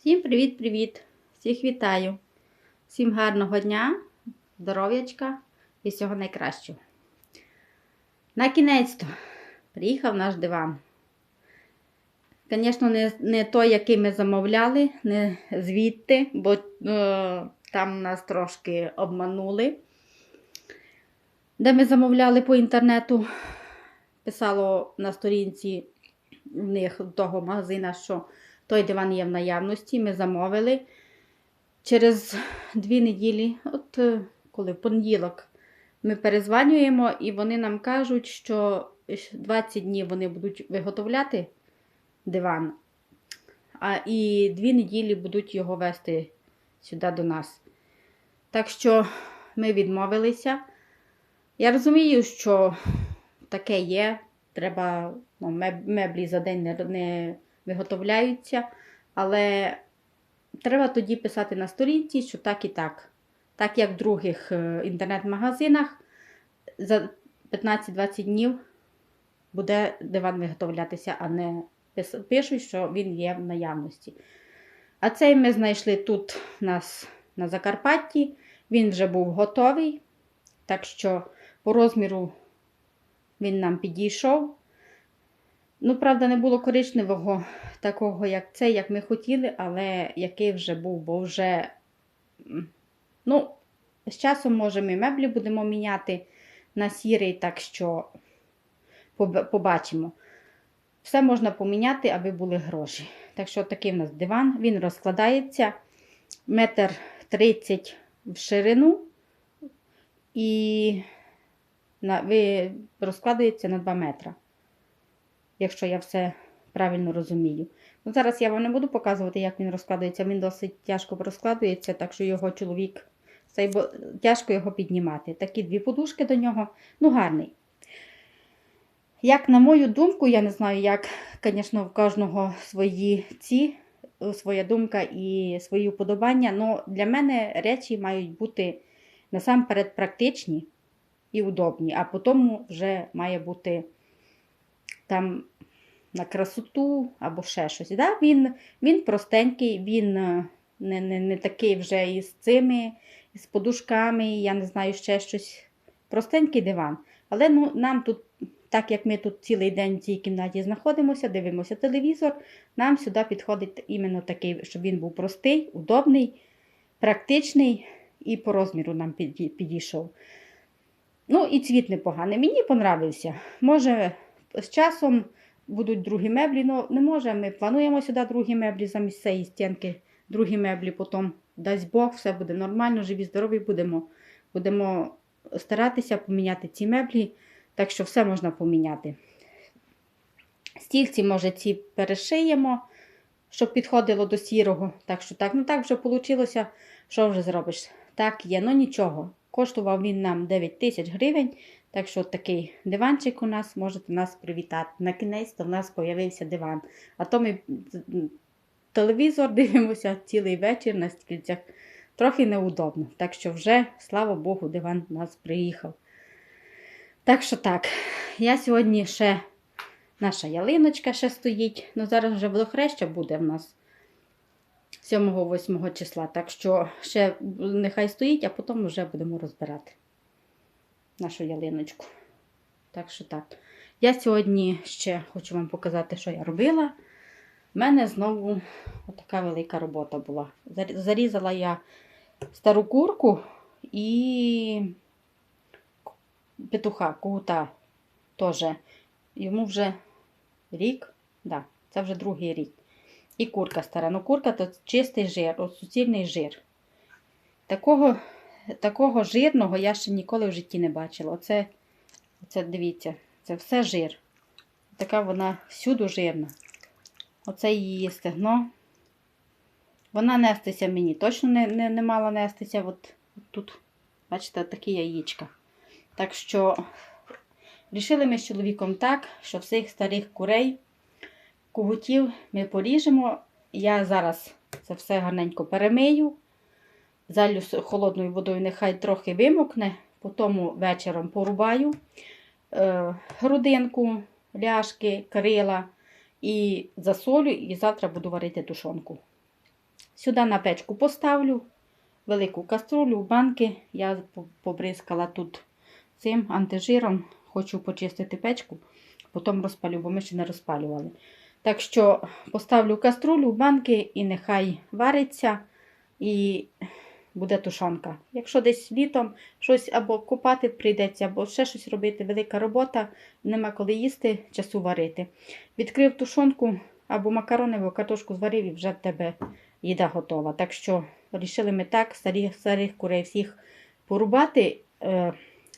Всім привіт-привіт! Всіх вітаю! Всім гарного дня, здоров'ячка і всього найкращого. На кінець-то приїхав наш диван. Звісно, не, не той, який ми замовляли, не звідти, бо е, там нас трошки обманули. Де ми замовляли по інтернету, писало на сторінці в них того магазина, що той диван є в наявності. Ми замовили. Через дві неділі, от е, коли в понеділок, ми перезванюємо, і вони нам кажуть, що 20 днів вони будуть виготовляти диван, а і дві неділі будуть його вести сюди до нас. Так що ми відмовилися. Я розумію, що таке є. Треба ну, меблі за день не, не виготовляються, але треба тоді писати на сторінці, що так і так. Так як в других е, інтернет-магазинах за 15-20 днів буде диван виготовлятися, а не пишуть, що він є в наявності. А цей ми знайшли тут у нас на Закарпатті. Він вже був готовий, так що по розміру він нам підійшов. Ну, правда, не було коричневого такого, як цей, як ми хотіли, але який вже був, бо вже, ну, з часом, може, ми меблі будемо міняти на сірий, так що побачимо. Все можна поміняти, аби були гроші. Так що такий в нас диван, він розкладається метр тридцять в ширину і розкладається на 2 метри якщо я все правильно розумію. Ну, зараз я вам не буду показувати, як він розкладується. Він досить тяжко розкладується, так що його чоловік цей, тяжко його піднімати. Такі дві подушки до нього, ну гарний. Як на мою думку, я не знаю, як, звісно, в кожного свої ці, своя думка і свої вподобання, але для мене речі мають бути насамперед практичні і удобні, а потім вже має бути там на красоту або ще щось. Да? Він, він простенький, він е, не, не, не такий вже із цими, з подушками, я не знаю, ще щось. Простенький диван. Але ну, нам тут, так як ми тут цілий день в цій кімнаті знаходимося, дивимося телевізор, нам сюди підходить іменно такий, щоб він був простий, удобний, практичний і по розміру нам підійшов. Ну і цвіт непоганий. Мені понравився. Може, з часом будуть другі меблі, але не може. Ми плануємо сюди другі меблі замість цієї стінки, другі меблі, потім дасть Бог, все буде нормально, живі, здорові будемо. Будемо старатися поміняти ці меблі, так що все можна поміняти. Стільці, може, ці перешиємо, щоб підходило до сірого. Так що так, ну так вже вийшло. Що вже зробиш? Так є, ну нічого. Коштував він нам 9 тисяч гривень. Так що такий диванчик у нас, можете нас привітати. На кінець то в нас з'явився диван. А то ми телевізор дивимося цілий вечір на стільцях. Трохи неудобно. Так що вже, слава Богу, диван у нас приїхав. Так що так, я сьогодні ще наша ялиночка ще стоїть. Ну зараз вже водохреща буде в нас 7-8 числа. Так що ще нехай стоїть, а потім вже будемо розбирати нашу ялиночку. Так що так. Я сьогодні ще хочу вам показати, що я робила. У мене знову така велика робота була. Зарізала я стару курку і петуха, кута теж. Йому вже рік, да, це вже другий рік. І курка стара. Ну, курка то чистий жир, суцільний жир. Такого такого жирного я ще ніколи в житті не бачила. Оце, оце дивіться, це все жир. Така вона всюди жирна. Оце її стегно. Вона нестися мені точно не, не, не мала нестися. От, от тут, бачите, такі яєчка. Так що рішили ми з чоловіком так, що всіх старих курей, кугутів ми поріжемо. Я зараз це все гарненько перемию залю холодною водою, нехай трохи вимокне, потім вечором порубаю е, грудинку, ляшки, крила і засолю, і завтра буду варити тушонку. Сюди на печку поставлю велику каструлю, банки. Я побризкала тут цим антижиром. Хочу почистити печку, потім розпалю, бо ми ще не розпалювали. Так що поставлю каструлю, банки і нехай вариться і буде тушонка. Якщо десь літом щось або купати прийдеться, або ще щось робити, велика робота, нема коли їсти, часу варити. Відкрив тушонку або макарони, або картошку зварив і вже в тебе їда готова. Так що вирішили ми так старих, старих курей всіх порубати е,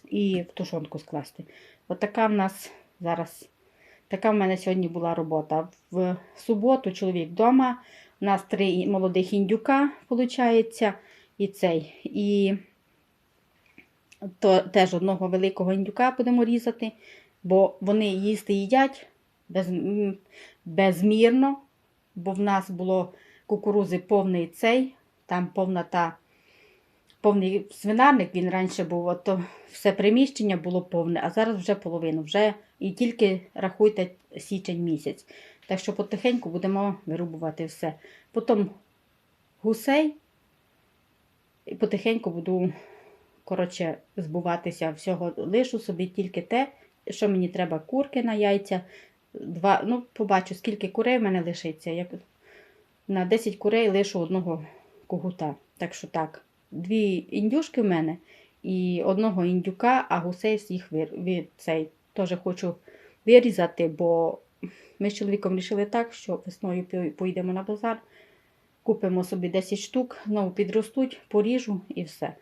і в тушонку скласти. От така в нас зараз, така в мене сьогодні була робота. В суботу чоловік вдома, у нас три молодих індюка, виходить, і цей. І то теж одного великого індюка будемо різати, бо вони їсти їдять без, безмірно, бо в нас було кукурузи повний цей, там повна та повний свинарник, він раніше був, от то все приміщення було повне, а зараз вже половину, вже і тільки рахуйте січень місяць. Так що потихеньку будемо вирубувати все. Потім гусей і потихеньку буду коротше, збуватися всього. Лишу собі тільки те, що мені треба курки на яйця. Два, ну, побачу, скільки курей в мене лишиться. Як на 10 курей лишу одного кугута. Так що так, дві індюшки в мене і одного індюка, а гусей всіх вир... від цей теж хочу вирізати, бо ми з чоловіком вирішили так, що весною поїдемо на базар, купимо собі 10 штук, знову підростуть, поріжу і все.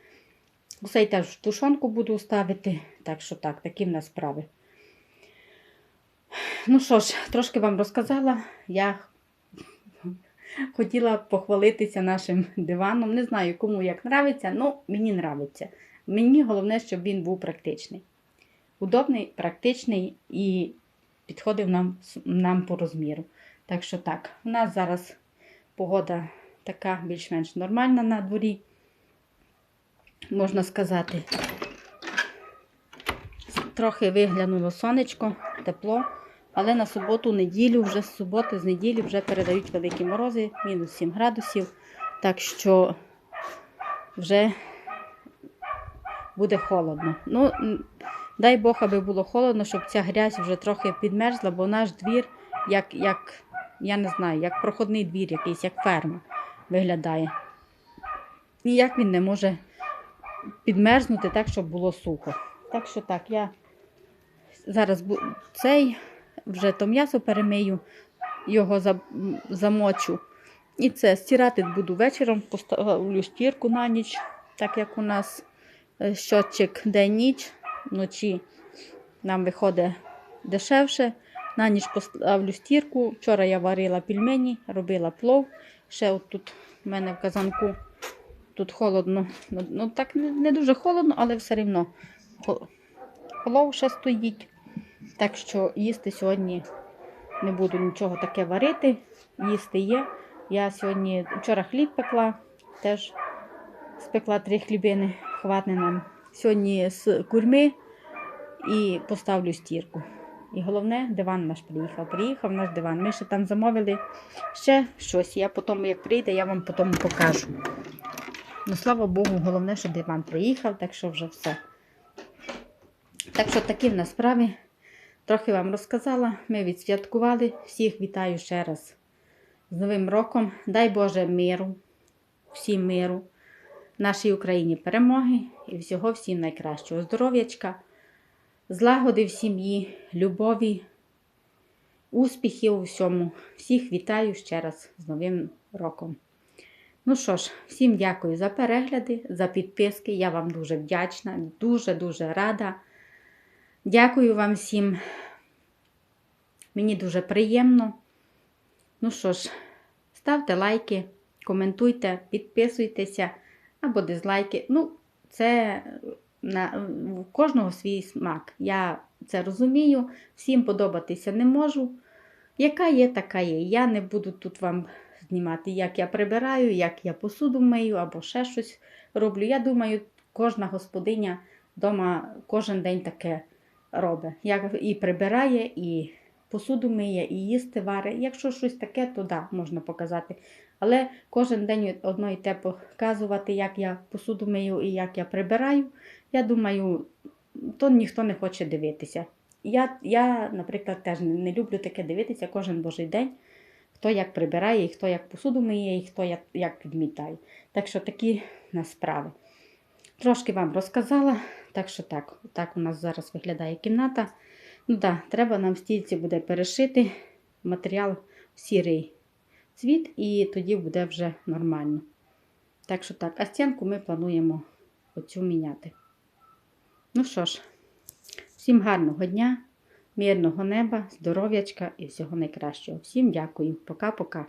Гусей теж в тушонку буду ставити, так що так, такі в нас справи. Ну що ж, трошки вам розказала. Я хотіла похвалитися нашим диваном. Не знаю, кому як нравиться, але мені нравиться. Мені головне, щоб він був практичний. Удобний, практичний і підходив нам, нам по розміру. Так що так, у нас зараз погода така більш-менш нормальна на дворі, можна сказати. Трохи виглянуло сонечко, тепло. Але на суботу, неділю, вже з суботи, з неділі вже передають великі морози, мінус 7 градусів. Так що вже буде холодно. Ну, дай Бог, аби було холодно, щоб ця грязь вже трохи підмерзла, бо наш двір, як, як я не знаю, як проходний двір якийсь, як ферма виглядає. Ніяк він не може підмерзнути так, щоб було сухо. Так що так, я зараз цей вже то м'ясо перемию, його замочу. І це стирати буду вечором, поставлю стірку на ніч, так як у нас е, щотчик день-ніч, вночі нам виходить дешевше. На ніч поставлю стірку. Вчора я варила пельмені, робила плов. Ще от тут в мене в казанку тут холодно. Ну, ну так не, дуже холодно, але все рівно. Плов ще стоїть. Так що їсти сьогодні не буду нічого таке варити. Їсти є. Я сьогодні вчора хліб пекла, теж спекла три хлібини, хватне нам. Сьогодні з курми і поставлю стірку. І головне, диван наш приїхав. Приїхав наш диван. Ми ще там замовили ще щось. Я потім, як прийде, я вам потім покажу. Ну, слава Богу, головне, що диван приїхав, так що вже все. Так що такі в нас справи. Трохи вам розказала. Ми відсвяткували. Всіх вітаю ще раз з Новим роком. Дай Боже миру, всім миру, нашій Україні перемоги і всього всім найкращого. Здоров'ячка, злагоди в сім'ї, любові, успіхів у всьому. Всіх вітаю ще раз з Новим роком. Ну що ж, всім дякую за перегляди, за підписки. Я вам дуже вдячна, дуже-дуже рада. Дякую вам всім. Мені дуже приємно. Ну що ж, ставте лайки, коментуйте, підписуйтеся або дизлайки. Ну, це на, у кожного свій смак. Я це розумію, всім подобатися не можу. Яка є, така є. Я не буду тут вам знімати, як я прибираю, як я посуду мию або ще щось роблю. Я думаю, кожна господиня вдома кожен день таке робить. Як і прибирає, і посуду миє, і їсти варить. Якщо щось таке, то да, можна показати. Але кожен день одно і те показувати, як я посуду мию і як я прибираю. Я думаю, то ніхто не хоче дивитися. Я, я наприклад, теж не, люблю таке дивитися кожен божий день, хто як прибирає, і хто як посуду миє, і хто як, як підмітає. Так що такі в нас справи. Трошки вам розказала, так що так, так у нас зараз виглядає кімната. Ну так, треба нам в стільці буде перешити матеріал в сірий цвіт, і тоді буде вже нормально. Так що так, а стінку ми плануємо оцю міняти. Ну що ж, всім гарного дня, мирного неба, здоров'ячка і всього найкращого. Всім дякую. Пока-пока.